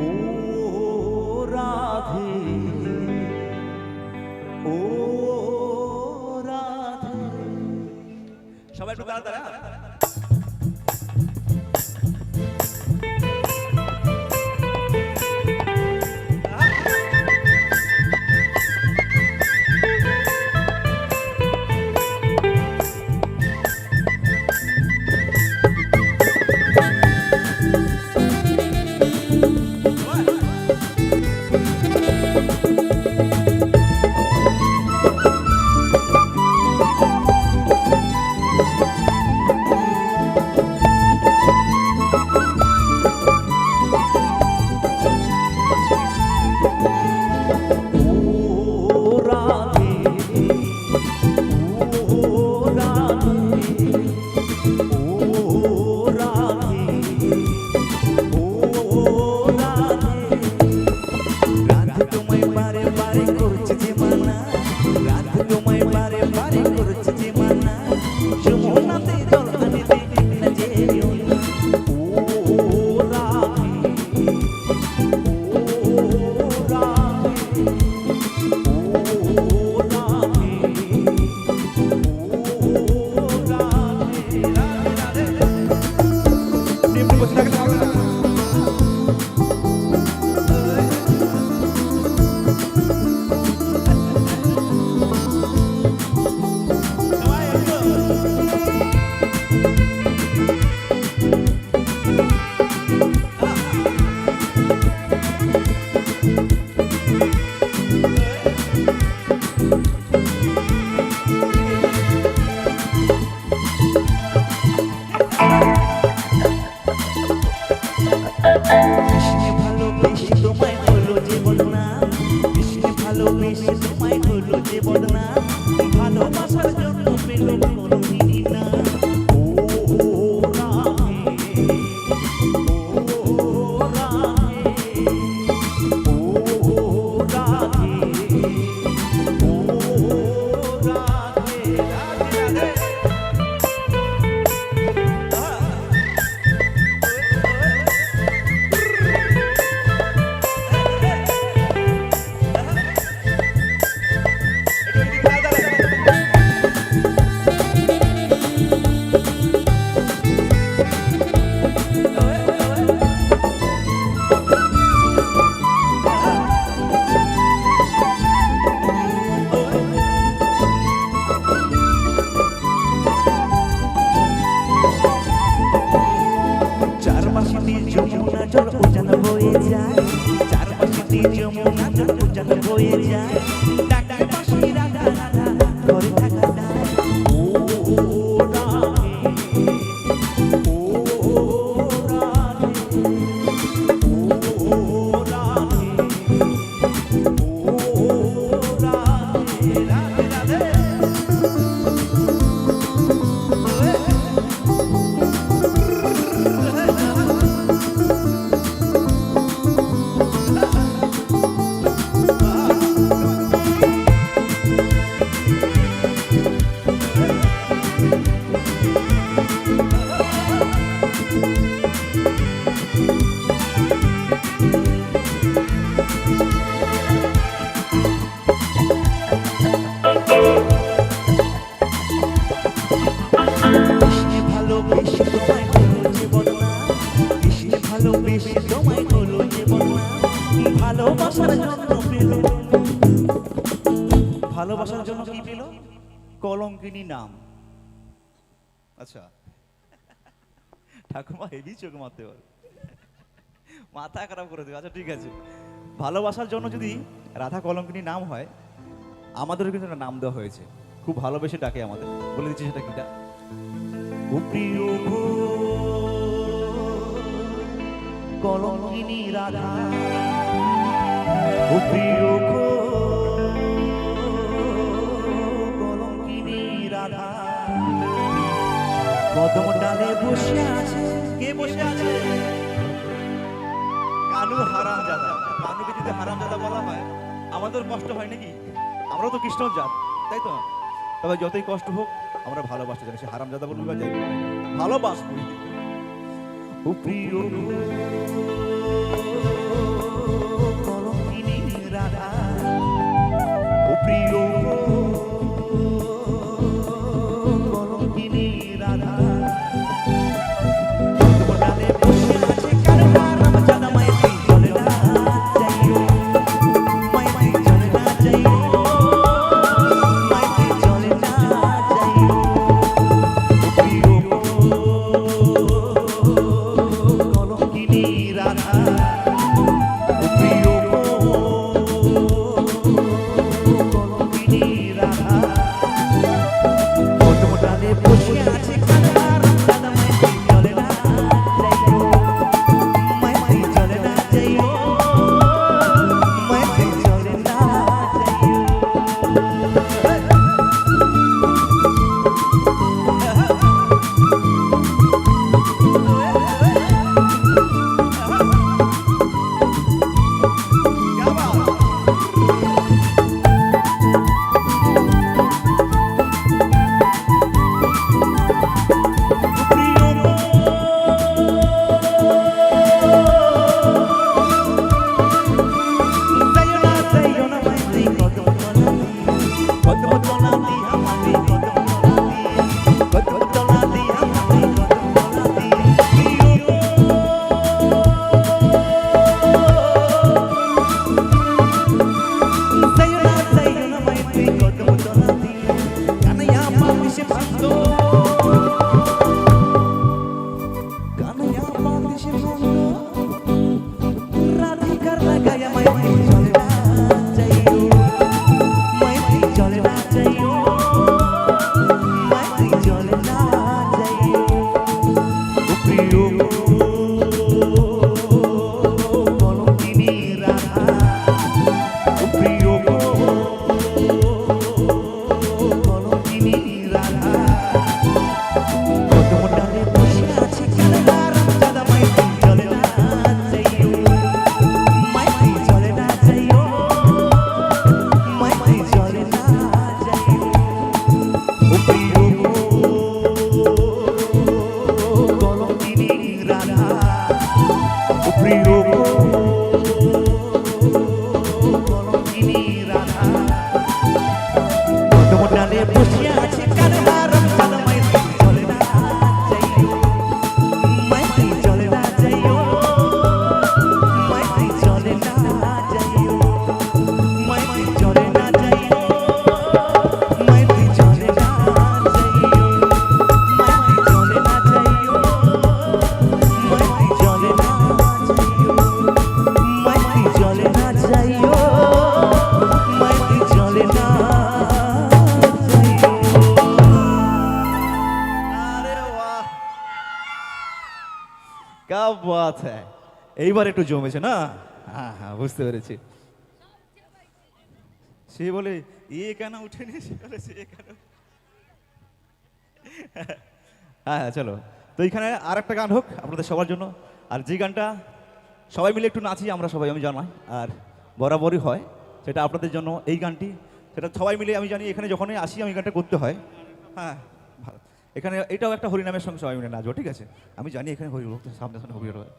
ও রাধে ও রাধে। সবাই একটু দাঁড়া দাঁড়া কৃষ্ণে জল উজান বয়ে যায়। চার মাসে ভালোবেসে তোমায় ভালোবেসে তোমায় ভালোবাসার জন্য পেল। ভালোবাসার জন্য কি পেল? কলঙ্কিনী নাম। আচ্ছা। ঠাকুমা হেভি চোখ মারতে পারে। মাথা খারাপ করে দেবে আচ্ছা ঠিক আছে। ভালোবাসার জন্য যদি রাধা কলঙ্কিনী নাম হয়, আমাদেরও কিন্তু একটা নাম দেওয়া হয়েছে। খুব ভালোবেসে ডাকে আমাদের। বলে দিচ্ছি সেটা কিটা? ও প্রিয় গো, কলঙ্কিনী রাধা। ও প্রিয় গো, কলঙ্কিনী রাধা। কদম ডালে বসে আছে কে বসে আছে? কানু হারাম জাদা কানুকে যদি হারাম জাদা বলা হয়। আমাদের কষ্ট হয় নাকি? আমরাও তো কৃষ্ণ জাত তাই তো? তবে যতই কষ্ট হোক আমরা ভালোবাসতে জানি। সে হারামজাদা বলবি বা যাই ভালোবাসবো প্রিয় প্রিয় না হ্যাঁ এইবার একটু জমেছে না? হ্যাঁ হ্যাঁ বুঝতে পেরেছি। সে বলে, এ কেন উঠেনি? সে বলে, সে কেন হ্যাঁ হ্যাঁ চলো। তো এইখানে আর একটা গান হোক আপনাদের সবার জন্য। আর যে গানটা সবাই মিলে একটু নাচি, আমরা সবাই, আমি জানাই আর বরাবরই হয়, সেটা আপনাদের জন্য এই গানটি। সেটা সবাই মিলে, আমি জানি, এখানে যখনই আসি, আমি গানটা করতে হয়। হ্যাঁ। এখানে এটাও একটা হরিনামের সঙ্গে সবাই মিলে নাচবো, ঠিক আছে? আমি জানি এখানে হরি ভক্ত সামনে সামনে হরি হয়।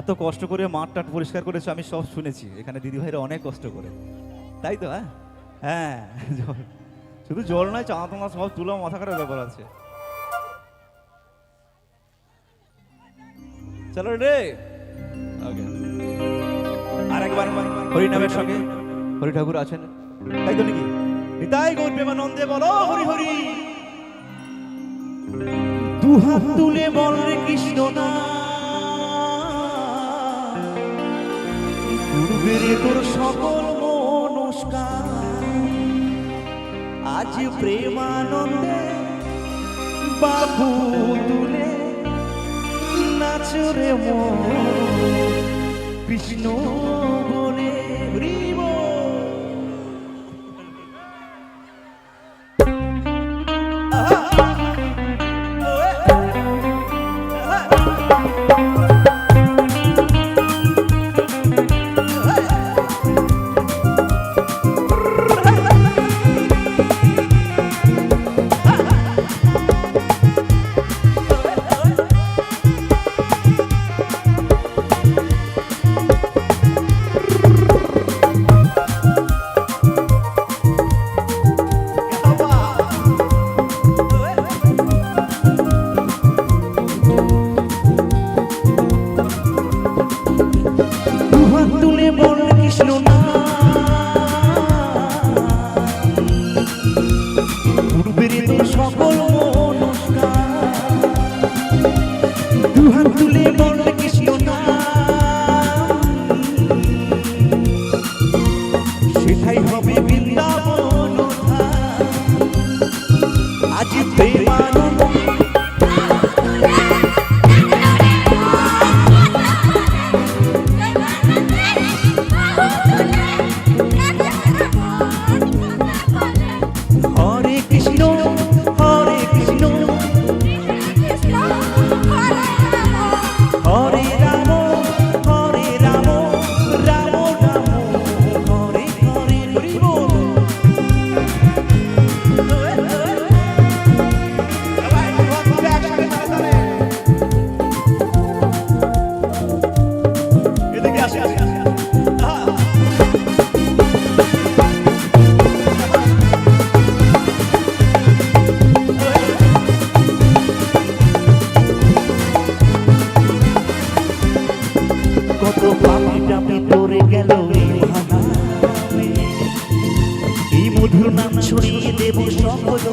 এত কষ্ট করে মাঠ টাট পরিষ্কার করেছে, আমি সব শুনেছি। এখানে দিদি ভাইরা অনেক কষ্ট করে। তাই তো হ্যাঁ? হ্যাঁ শুধু জল নয় চাঁদা তোমার সব তুলো, মাথা খারাপ ব্যাপার আছে। চলো রে! ওকে আরেকবার হরিনামের সঙ্গে হরি ঠাকুর আছেন। তাই তো নাকি? নিতাই গৌর প্রেমানন্দে বলো হরি হরি। দুহাত তুলে বল রে কৃষ্ণ না পূর্বের তোর সকল মনস্কার। আজ প্রেমানন্দে বাবু তুলে নাচরে মন কৃষ্ণ বলে আজ প্রেমানন্দ হরে এই নাম ছড়িয়ে দেব সকল।